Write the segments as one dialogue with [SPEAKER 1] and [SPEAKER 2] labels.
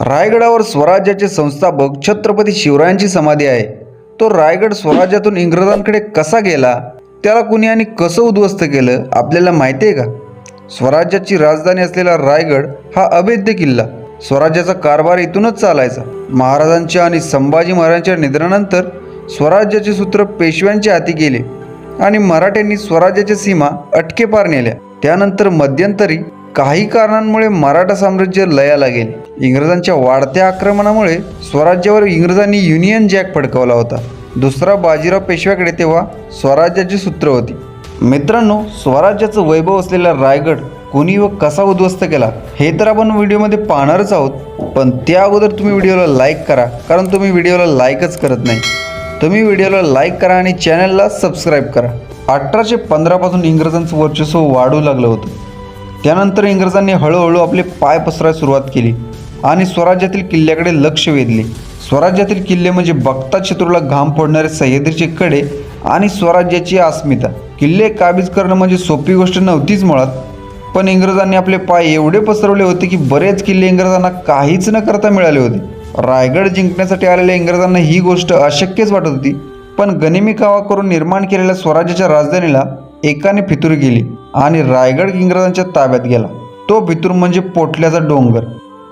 [SPEAKER 1] रायगडावर स्वराज्याचे संस्थापक छत्रपती शिवरायांची समाधी आहे. तो रायगड स्वराज्यातून इंग्रजांकडे कसा गेला? त्याला कुणी आणि कसं उद्ध्वस्त केलं? आपल्याला माहिती आहे का? स्वराज्याची राजधानी असलेला रायगड हा अभेद्य किल्ला. स्वराज्याचा कारभार इथूनच चालायचा. महाराजांच्या आणि संभाजी महाराजांच्या निधनानंतर स्वराज्याचे सूत्र पेशव्यांच्या हाती गेले आणि मराठ्यांनी स्वराज्याच्या सीमा अटकेपार नेल्या. त्यानंतर मध्यंतरी काही कारणांमुळे मराठा साम्राज्य लयाला गेले. इंग्रजांच्या वाढत्या आक्रमणामुळे स्वराज्यावर इंग्रजांनी युनियन जॅक फडकवला होता. दुसरा बाजीराव पेशव्याकडे तेव्हा स्वराज्याची सूत्र होती. मित्रांनो स्वराज्याचं वैभव असलेला रायगड कोणी व कसा उद्ध्वस्त केला हे तर आपण व्हिडिओमध्ये पाहणारच आहोत. पण त्या अगोदर तुम्ही व्हिडिओला लाईक करा कारण तुम्ही व्हिडिओला लाईकच करत नाही. तुम्ही व्हिडिओला लाईक करा आणि चॅनलला सबस्क्राईब करा. अठराशे पंधरापासून इंग्रजांचं वर्चस्व वाढू लागलं होतं. त्यानंतर इंग्रजांनी हळूहळू आपले पाय पसरायला सुरुवात केली आणि स्वराज्यातील किल्ल्याकडे लक्ष वेधले. स्वराज्यातील किल्ले म्हणजे बघता शत्रूला घाम फोडणारे सह्याद्रीचे कडे आणि स्वराज्याची अस्मिता. किल्ले काबीज करणं म्हणजे सोपी गोष्ट नव्हतीच मुळात पण इंग्रजांनी आपले पाय एवढे पसरवले होते की बरेच किल्ले इंग्रजांना काहीच न करता मिळाले होते. रायगड जिंकण्यासाठी आलेल्या इंग्रजांना ही गोष्ट अशक्यच वाटत होती पण गनिमी कावा करून निर्माण केलेल्या स्वराज्याच्या राजधानीला एकाने फितूर गेली आणि रायगड इंग्रजांच्या ताब्यात गेला. तो भितूर म्हणजे पोटल्याचा डोंगर.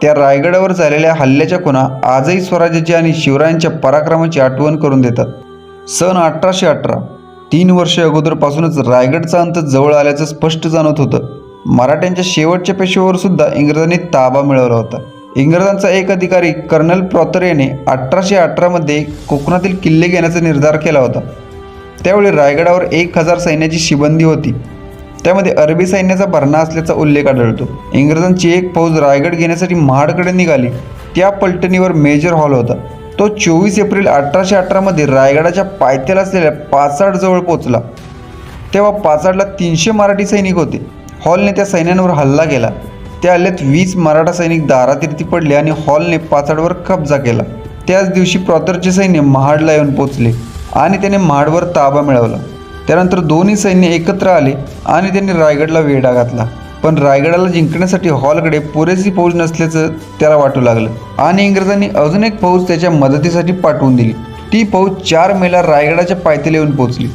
[SPEAKER 1] त्या रायगडावर झालेल्या हल्ल्याच्या खुणा आजही स्वराज्याची आणि शिवरायांच्या पराक्रमाची आठवण करून देतात. सन अठराशे अठरा तीन वर्ष अगोदरपासूनच रायगडचा अंत जवळ आल्याचं स्पष्ट जाणवत होतं. मराठ्यांच्या शेवटच्या पेशव्यावर सुद्धा इंग्रजांनी ताबा मिळवला होता. इंग्रजांचा एक अधिकारी कर्नल प्रॉतर याने अठराशे अठरामध्ये कोकणातील किल्ले घेण्याचा निर्धार केला होता. त्यावेळी रायगडावर एक हजार सैन्याची शिबंदी होती. त्यामध्ये अरबी सैन्याचा भरणा असल्याचा उल्लेख आढळतो. इंग्रजांची एक फौज रायगड घेण्यासाठी महाडकडे निघाली. त्या पलटणीवर मेजर हॉल होता. तो चोवीस एप्रिल अठराशे अठरामध्ये रायगडाच्या पायथ्याला असलेल्या पाचाडजवळ पोचला तेव्हा पाचाडला तीनशे मराठी सैनिक होते. हॉलने त्या सैन्यांवर हल्ला केला. त्या हल्ल्यात वीस मराठा सैनिक दारातीर्थी पडले आणि हॉलने पाचाडवर कब्जा केला. त्याच दिवशी प्रॉतरचे सैन्य महाडला येऊन पोचले आणि त्याने महाडवर ताबा मिळवला. त्यानंतर दोन्ही सैन्य एकत्र आले आणि त्यांनी रायगडला वेढा घातला. पण रायगडाला जिंकण्यासाठी हॉलकडे पुरेशी फौज नसल्याचं त्याला वाटू लागलं. आणि इंग्रजांनी अजून एक फौज त्याच्या मदतीसाठी पाठवून दिली. ती फौज चार मेला रायगडाच्या पायथ्याला येऊन पोहोचली.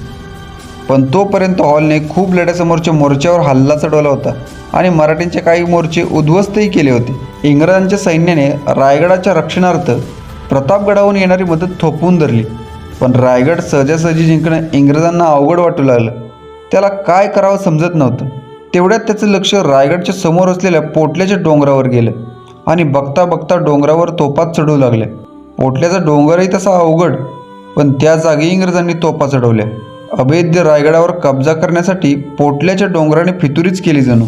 [SPEAKER 1] पण तोपर्यंत हॉलने खूप लढ्यासमोरच्या मोर्चावर हल्ला चढवला होता आणि मराठ्यांचे काही मोर्चे उद्ध्वस्तही केले होते. इंग्रजांच्या सैन्याने रायगडाच्या रक्षणार्थ प्रतापगडाहून येणारी मदत थोपवून धरली. पण रायगड सहजासहजी जिंकणं इंग्रजांना अवघड वाटू लागलं. त्याला काय करावं समजत नव्हतं. तेवढ्यात त्याचं लक्ष रायगडच्या समोर असलेल्या पोटल्याच्या डोंगरावर गेलं आणि बघता बघता डोंगरावर तोफात चढू लागले. पोटल्याचा डोंगरही तसा अवघड पण त्या जागी इंग्रजांनी तोफा चढवल्या. अभेद्य रायगडावर कब्जा करण्यासाठी पोटल्याच्या डोंगराने फितुरीच केली जणू.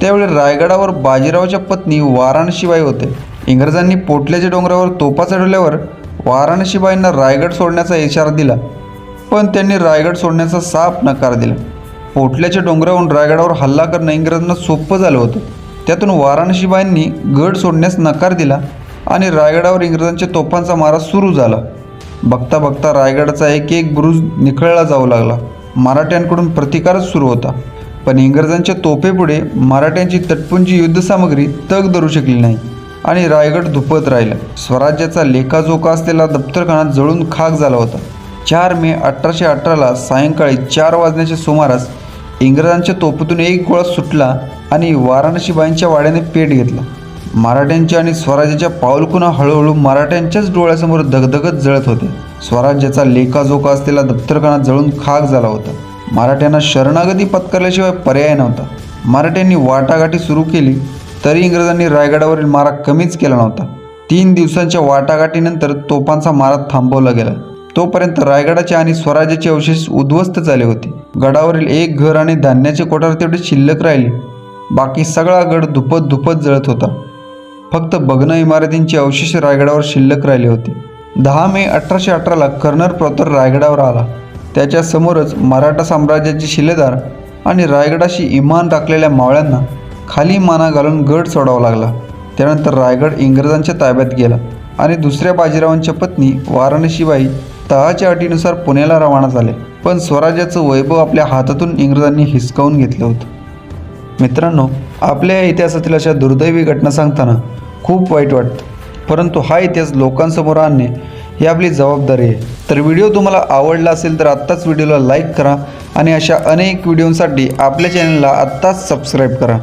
[SPEAKER 1] त्यावेळी रायगडावर बाजीरावच्या पत्नी वाराणशिवाय होते. इंग्रजांनी पोटल्याच्या डोंगरावर तोफा चढवल्यावर वाराणसीबाईंना रायगड सोडण्याचा इशारा दिला पण त्यांनी रायगड सोडण्याचा साफ नकार दिला. पोटल्याच्या डोंगरावरून रायगडावर हल्ला करणं इंग्रजांना सोपं झालं होतं. त्यातून वाराणसीबाईंनी गड सोडण्यास नकार दिला आणि रायगडावर इंग्रजांच्या तोफांचा मारा सुरू झाला. बघता बघता रायगडाचा एक एक बुरुज निखळला जाऊ लागला. मराठ्यांकडून प्रतिकारच सुरू होता. पण इंग्रजांच्या तोफेपुढे मराठ्यांची तटपुंजी युद्धसामग्री तग धरू शकली नाही. आणि रायगड धुपत राहिला. स्वराज्याचा लेखाजोखा असलेला दप्तरखाना जळून खाक झाला होता. चार मे अठराशे अठराला सायंकाळी चार वाजण्याच्या सुमारास इंग्रजांच्या तोफतून एक गोळा सुटला आणि वाराणसीबाईंच्या वाड्याने पेट घेतला. मराठ्यांच्या आणि स्वराज्याच्या पाऊलखुणा हळूहळू मराठ्यांच्याच डोळ्यासमोर धगधगत जळत होते. स्वराज्याचा लेखाजोखा असलेला दप्तरखाना जळून खाक झाला होता. मराठ्यांना शरणागती पत्करल्याशिवाय पर्याय नव्हता. मराठ्यांनी वाटाघाटी सुरू केली. तरी इंग्रजांनी रायगडावरील मारा कमीच केला नव्हता. तीन दिवसांच्या वाटाघाटीनंतर तोफांचा मारा थांबवला गेला. तोपर्यंत रायगडाचे आणि स्वराज्याचे अवशेष उद्ध्वस्त झाले होते. गडावरील एक घर आणि धान्याचे कोठार तेवढे शिल्लक राहिले. बाकी सगळा गड धुपत धुपत जळत होता. फक्त भग्न इमारतींचे अवशेष रायगडावर शिल्लक राहिले होते. दहा मे अठराशे अठराला कर्नर प्रॉतर रायगडावर आला. त्याच्यासमोरच मराठा साम्राज्याचे शिलेदार आणि रायगडाशी इमान राखलेल्या मावळ्यांना खाली माना घालून गड सोडावा लागला. त्यानंतर रायगड इंग्रजांच्या ताब्यात गेला आणि दुसऱ्या बाजीरावांच्या पत्नी वाराणसीबाई तहाच्या अटीनुसार पुण्याला रवाना झाले. पण स्वराज्याचं वैभव आपल्या हातातून इंग्रजांनी हिसकावून घेतलं होतं. मित्रांनो आपल्या या इतिहासातील अशा दुर्दैवी घटना सांगताना खूप वाईट वाटतं. परंतु हा इतिहास लोकांसमोर आणणे ही आपली जबाबदारी आहे. तर व्हिडिओ तुम्हाला आवडला असेल तर आत्ताच व्हिडिओला लाईक करा आणि अशा अनेक व्हिडिओंसाठी आपल्या चॅनलला आत्ताच सबस्क्राईब करा.